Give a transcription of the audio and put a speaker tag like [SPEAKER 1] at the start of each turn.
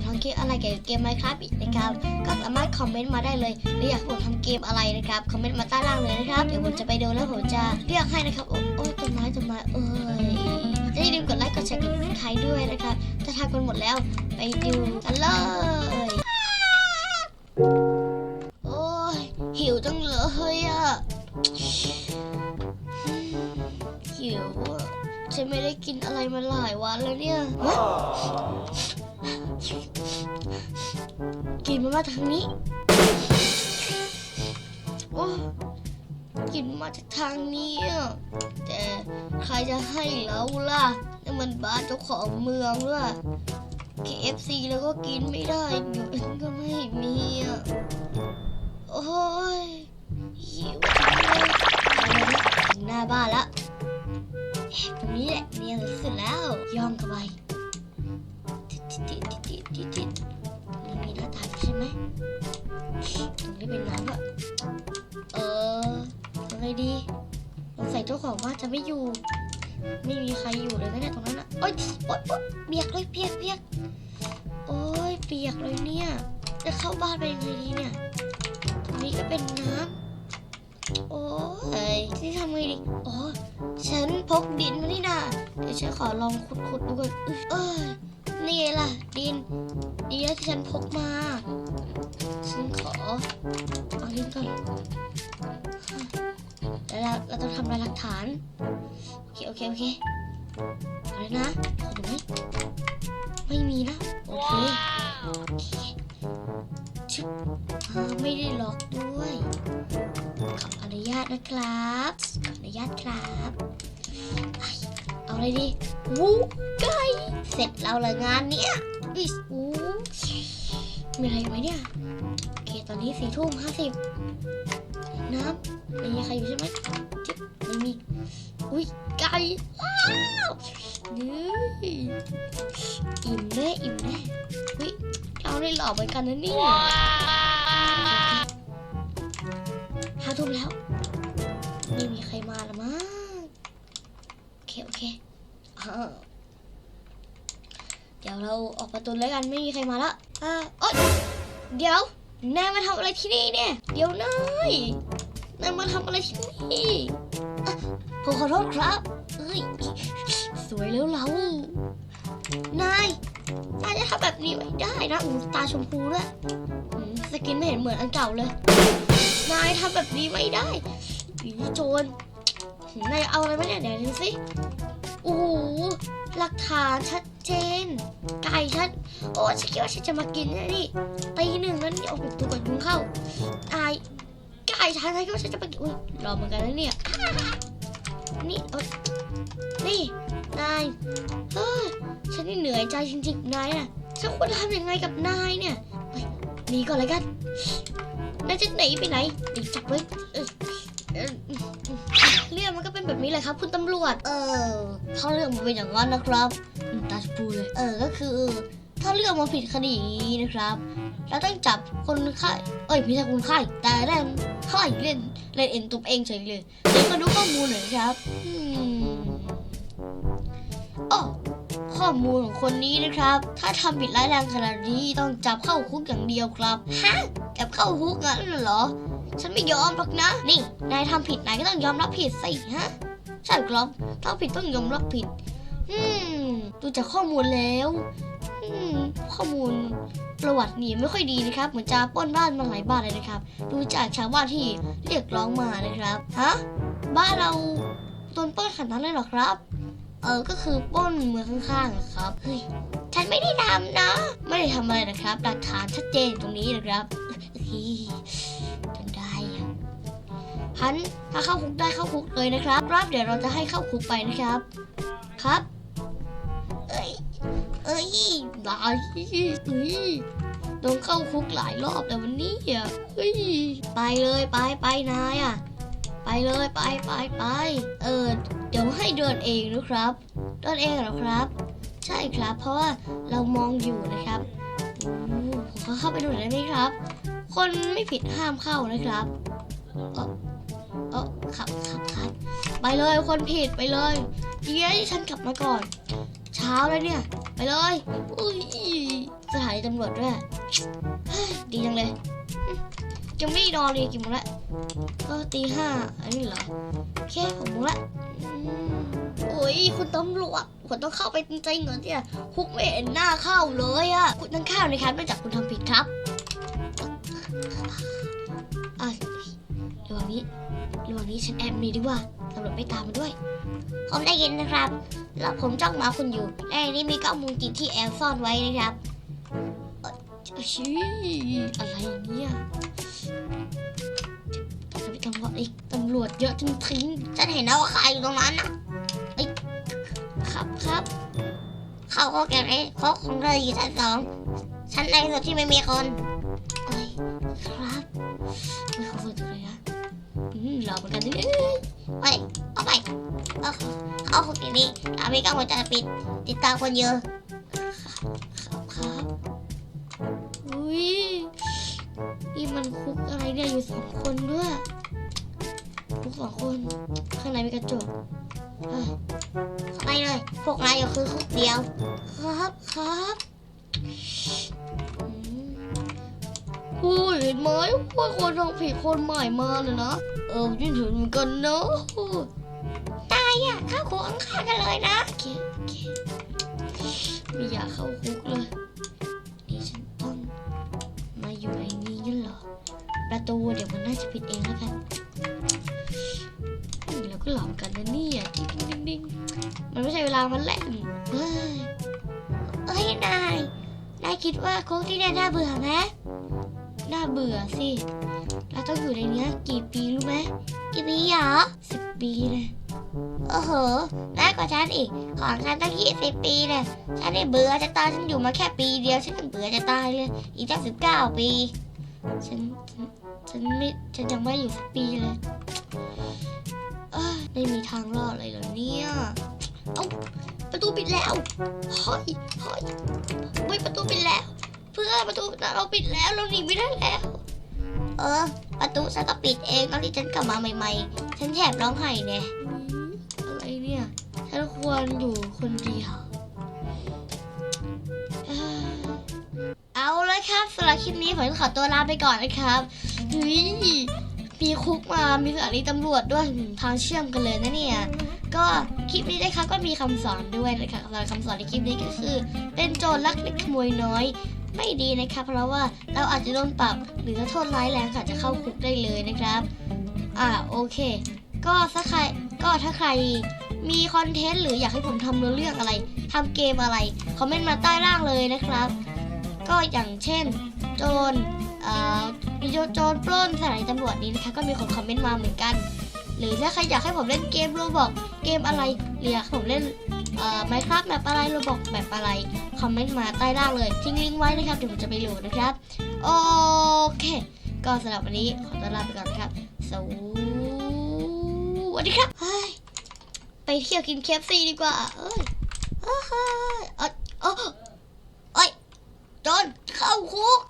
[SPEAKER 1] ผมทำคลิปอะไรเกี่ยวกับเกม Minecraft อีกนะครับก็สามารถคอมเมนต์มาได้เลยหรืออยากผมทำเกมอะไรนะครับคอมเมนต์มาใต้ล่างเลยนะครับเดี๋ยวผมจะไปดูแล้วผมจะเลือกให้นะครับโอ้โอ้ยต้นไม้ต้นไม้เอ้ยจะอย่าลืมกดไลค์กดแชร์กดติดตามด้วยนะครับถ้าทางกันหมดแล้วไปดูกันเลยโอ้ยหิวจังเลยอะหิวฉันไม่ได้กินอะไรมาหลายวันแล้วเนี่ย ฮะกินมันมาทางนี้ โอ้กลิ่นมาจากทางนี้แต่ใครจะให้เราล่ะนี่มันบ้านเจ้าของเมืองด้วย KFC แล้วก็กินไม่ได้อยู่ก็ไม่มีอะโอ้ยหิวจังเลยถึงหน้าบ้านล้วแอบตรงนี้แหละเนียนสุดแล้วย่องเข้าไป เป็นน้ำอะเออทำไงดีสงสัยเจ้าของบ้านจะไม่อยู่ ไม่มีใครอยู่เลยนะเนี่ยตรงนั้นอะโอ๊ยโอ๊ยโอ๊ยเปียกเลยเปียกเปียกโอ๊ยเปียกเลยเนี่ย จะเข้าบ้านไปยังไงดีเนี่ย ตรงนี้ก็เป็นน้ำโอ้ยที่ทำไงดีอ๋อฉันพกดินมานี่นาเดี๋ยวฉันขอลองขุดขุดๆดูก่อนเอ้ย นี่ไงล่ะ ดินดีแล้วที่ฉันพกมา ฉันขอเอาดินก่อนแล้วเราต้องทำลายหลักฐาน โอเค โอเค โอเคเอาเลยนะขอดูไหมไม่มีนะ โอเคโอเคชึบไม่ได้ล็อกด้วยขออนุญาตนะครับ ขออนุญาตครับ เอาอะไรดีวูไก่เสร็จแล้วเละงานเนี้ยอิสอูมีอะไรไหมเนี่ยโอเคตอนนี้สี่ทุ่มห้าสิบน้ำม่มีใครอยู่ใช่ไหมจิ๊บไม่มีอุ้ยไก่ว้าวนี่อิ่มแน่อิ่มแน่อุ้ยเราได้หล่อเหมือนกันนะเนี่ยห้าทุ่มแล้วไม่มีใครมาละมั้งโอเคโอเค เดี๋ยวเราออกประตูแล้วกันไม่มีใครมาละอ่าโอ๊ยเดี๋ยวนายมาทำอะไรที่นี่เนี่ย เดี๋ยวนายนายมาทำอะไรที่นี่ผมขอโทษครับเอ้ยสวยแล้วเรานายนายจะทำแบบนี้ไม่ได้นะอูตาชมพูด้วยสกินไม่เห็นเหมือนอันเก่าเลย นายทำแบบนี้ไม่ได้หรือโจรนายเอาอะไรมาเนี่ยเดี๋ยวดูสิ โอ้โหหลักฐานชัดเจน ไก่ชัด โอ้ฉันคิดว่าฉันจะมากินนะนี่ตีหนึ่งแล้วนี่โอ้โหตัวกับยุงเข้าอายไก่ฉันฉันคิดว่าฉันจะมากินอุ้ยรอเหมือนกันนะเนี่ยนี่เอ้ยนี่นายเออฉันนี่เหนื่อยใจจริงๆนายน่ะฉันควรทำยังไงกับนายเนี่ยไปหนีก่อนเลยกันนายจะหนีไปไหนหนีจับไว้ เอ้ยเอ้ยเรื่องมันก็เป็นแบบนี้แหละครับ คุณตำรวจ เออ ถ้าเรื่องมันเป็นอย่างนั้นนะครับอืมตาชมพูเลย เออ ก็คือ ถ้าเรื่องมาผิดคดีอย่างนี้นะครับ เราต้องจับคนไข้เอ้ยไม่ใช่คนไข้แต่เล่นไข้เล่นเล่นเอ็นตัวเองเฉยเลยเดี๋ยวมาดูข้อมูลหน่อยครับอืมอ๋อข้อมูลของคนนี้นะครับ ถ้าทำผิดร้ายแรงขนาดนี้ต้องจับเข้าคุกอย่างเดียวครับ ฮะ จับเข้าคุกงั้นเหรอ ฉันไม่ยอมหรอกนะ นี่ นายทำผิดนายก็ต้องยอมรับผิดสิฮะ ใช่ครับถ้าผิดต้องยอมรับผิด อืม ดูจากข้อมูลแล้ว อืม ข้อมูลประวัตินี่ไม่ค่อยดีนะครับ เหมือนจะป้นบ้านมาหลายบ้านเลยนะครับ ดูจากชาวบ้านที่เรียกร้องมานะครับ ฮะ บ้านเราโดนป้นขนาดนั้นเลยเหรอครับ เออ ก็คือป้นเมืองข้างๆอะครับ เฮ้ย ฉันไม่ได้ทำนะ ไม่ได้ทำอะไรนะครับ หลักฐานชัดเจนตรงนี้นะครับ พันถ้าเข้าคุกได้เข้าคุกเลยนะครับรับเดี๋ยวเราจะให้เข้าคุกไปนะครับ ครับ เอ้ย เอ้ยได้เฮ้ยโดนเข้าคุกหลายรอบแล้ววันนี้อะเฮ้ย ไปเลยไปไปนายอะ ไปเลยไปไปไป เออ เดี๋ยวให้เดินเองนะครับเดินเองเหรอครับ ใช่ครับ เพราะว่าเรามองอยู่นะครับโอ้ขอเข้าไปดูได้ไหมครับ คนไม่ผิดห้ามเข้านะครับ เออเออครับครับครับไปเลยคนผิดไปเลยเดี๋ยวฉันกลับมาก่อน เช้าแล้วเนี่ย ไปเลยอุ้ยสถานีตำรวจด้วยดีจังเลยอืมยังไม่นอนเลยกี่โมงละก็ตีห้าอันนี้เหรอโอเคหกโมงละโอ้ยคุณตำรวจคุณต้องเข้าไปจริงๆเหรอเนี่ยคุกไม่เห็นหน้าเข้าเลยอะคุณต้องเข้านะครับเนื่องจากคุณทำผิดครับอะ ระหว่างนี้ระหว่างนี้ฉันแอบหนีดีกว่าตำรวจไม่ตามมาด้วย ผมได้ยินนะครับ แล้วผมจ้องมาคุณอยู่และในนี้มีกล้องวงจรปิดที่แอบซ่อนไว้นะครับเอ่อชี้อะไรเนี่ยทำไมตำรวจอีกตำรวจเยอะจริงฉันเห็นนะว่าใครอยู่ตรงนั้นนะไอ้ครับครับ เขาก็เก็บไอ้คกของเธออยู่ชั้นสองชั้นในสุดที่ไม่มีคน อืมรอเหมือนกันนี่เอ้ยไปเอาไปเอาเอาคุกอย่างนี้อามีกล้องวงจรปิด ติดตามคนเยอะครับครับอุ้ยนี่มันคุกอะไรเนี่ยอยู่สองคนด้วยคุกสองคน ข้างในมีกระจกเฮ้ยเข้าไปเลยพวกนายก็คือคุกเดียว ครับครับอืม โอ้ยเห็นไหมว่าคนทำผิดคนใหม่มาเลยนะ เออยิ่งถึงเหมือนกันเนอะตายอะเข้าคุกข้ากันเลยนะไม่อยากเข้าคุกเลยนี่ฉันต้องมาอยู่ในนี้งั้นเหรอ ประตูเดี๋ยวมันน่าจะปิดเองแล้วกันแล้วก็หลอกกันนะเนี่ยดิ้งดิ้งดิ้งมันไม่ใช่เวลามันเล่นเฮ้ยเอ้ยนาย นายคิดว่าคุกที่เนี่ยน่าเบื่อไหม น่าเบื่อสิ เราต้องอยู่ในเนี้ยกี่ปีรู้ไหมกี่ปีเหรอสิบปีเลยโอ้โหน้อยกว่าฉันอีก ของฉันตั้งยี่สิบปีเลยฉันได้เบื่อจะตายฉันอยู่มาแค่ปีเดียว ฉันยังเบื่อจะตายเลย อีกตั้งสิบเก้าปี ฉัน ฉันไม่ ฉันยังไม่อยู่สักปีเลยเอ้ยไม่มีทางรอดเลยเหรอเนี่ย เอ้า ประตูปิดแล้วเฮ้ยเฮ้ยเฮ้ยประตูปิดแล้ว เพื่อนประตูเราปิดแล้วเราหนีไม่ได้แล้ว เออ ประตูฉันก็ปิดเองตอนที่ฉันกลับมาใหม่ๆ ฉันแทบร้องไห้เนี่ยอะไรเนี่ยฉันควรอยู่คนเดียวเอาละครับสำหรับคลิปนี้ผมขอตัวลาไปก่อนนะครับเฮ้ยมีคุกมา มีสถานีตำรวจด้วยทางเชื่อมกันเลยนะเนี่ย ก็คลิปนี้นะคะก็มีคำสอนด้วยนะคะสำหรับคำสอนในคลิปนี้ก็คือ เป็นโจรลักเล็กขโมยน้อย ไม่ดีนะคะเพราะว่าเราอาจจะโดนปรับหรือถ้าโทษร้ายแรงค่ะจะเข้าคุกได้เลยนะครับ อ่าโอเค ก็ถ้าใครก็ถ้าใครมีคอนเทนต์หรืออยากให้ผมทำเรื่องอะไรทำเกมอะไรคอมเมนต์มาใต้ล่างเลยนะครับ ก็อย่างเช่น โจรอ่ามีโจรโจรปล้นสถานีตำรวจนี้นะคะก็มีคนคอมเมนต์มาเหมือนกัน หรือถ้าใครอยากให้ผมเล่นเกมโรบอกเกมอะไรหรืออยากให้ผมเล่น ไมครับแบบอะไรโรบอกแบบอะไร คอมเมนต์มาใต้ล่างเลย ทิ้งลิงก์ไว้นะครับเดี๋ยวผมจะไปโหลดนะครับ โอเค ก็สำหรับวันนี้ขอตัวลาไปก่อนนะครับ สวัสดีครับ เฮ้ย ไปเที่ยวกินเคฟซีดีกว่า เอ้ยเอ้ยเอ้ยเอ้ยเอ้ยเอ้ยโจนเข้าคุก